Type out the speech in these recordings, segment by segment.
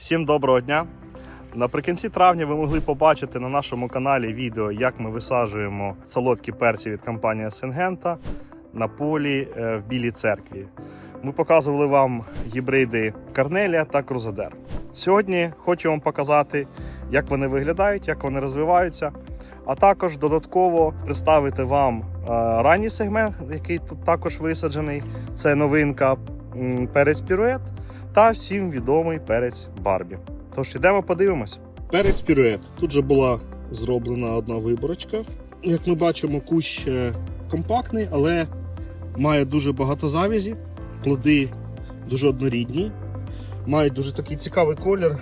Всім доброго дня! Наприкінці травня ви могли побачити на нашому каналі відео, як ми висаджуємо солодкі перці від компанії Сингента на полі е, в Білій церкві. Ми показували вам гібриди Карнелія та Крузадер. Сьогодні хочу вам показати, як вони виглядають, як вони розвиваються, а також додатково представити вам е, ранній сегмент, який тут також висаджений. Це новинка перець пірует та всім відомий перець Барбі. Тож ідемо подивимось. Перець пірует. Тут же була зроблена одна виборочка. Як ми бачимо, кущ е, компактний, але має дуже багато завязі. Плоди дуже однорідні. Мають дуже такий цікавий колір,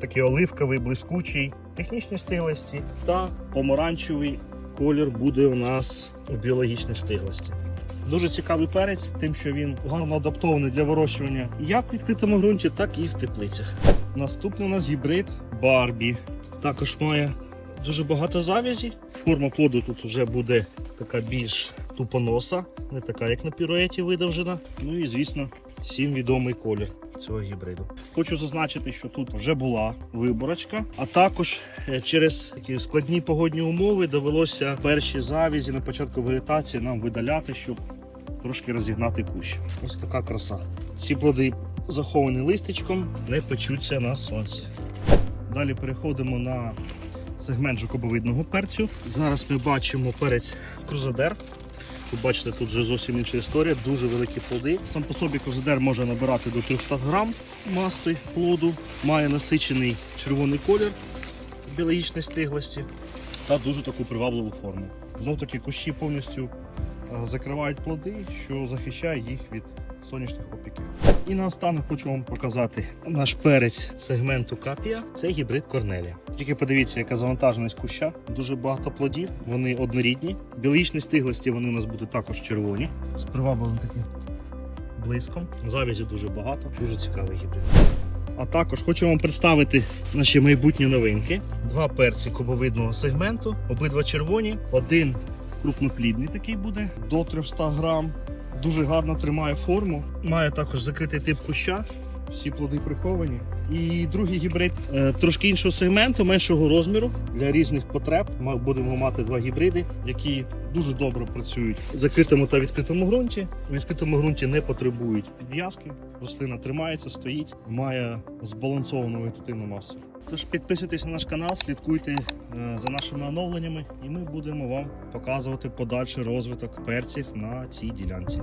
такий оливковий, блискучий, технічні стиглості та помаранчевий колір буде у нас у біологічній стиглості. Дуже цікавий перець, тим, що він гарно адаптований для вирощування як в відкритому ґрунті, так і в теплицях. Наступний у нас гібрид Барбі. Також має дуже багато завязі. Форма плоду тут вже буде така більш тупоноса, не така, як на піруеті видовжена. Ну і звісно, всім відомий колір цього гібриду. Хочу зазначити, що тут вже була виборочка, а також е, через такі складні погодні умови довелося перші завязі на початку вегетації нам видаляти, щоб трошки розігнати кущ. Ось така краса. Ці плоди заховані листечком, не печуться на сонці. Далі переходимо на сегмент жукобовидного перцю. Зараз ми бачимо перець крузадер. Ви бачите, тут вже зовсім інша історія, дуже великі плоди. Сам по собі крузадер може набирати до 300 грам маси плоду, має насичений червоний колір біологічної стиглості та дуже таку привабливу форму. Знов таки кущі повністю закривають плоди, що захищає їх від сонячних опіків. І наостанок хочу вам показати наш перець сегменту капія. Це гібрид Корнелія. Тільки подивіться, яка завантаженість куща. Дуже багато плодів, вони однорідні. Біологічні стиглості вони у нас будуть також червоні. З привабливим таким блиском. Завязі дуже багато, дуже цікавий гібрид. А також хочу вам представити наші майбутні новинки. Два перці кубовидного сегменту, обидва червоні, один крупноплідний такий буде до 300 грам. Дуже гарно тримає форму. Має також закритий тип куща. Всі плоди приховані. І другий гібрид е, трошки іншого сегменту, меншого розміру. Для різних потреб ми будемо мати два гібриди, які дуже добре працюють в закритому та відкритому ґрунті. У відкритому ґрунті не потребують підв'язки. Рослина тримається, стоїть, має збалансовану вегетативну масу. Тож підписуйтесь на наш канал, слідкуйте е, за нашими оновленнями, і ми будемо вам показувати подальший розвиток перців на цій ділянці.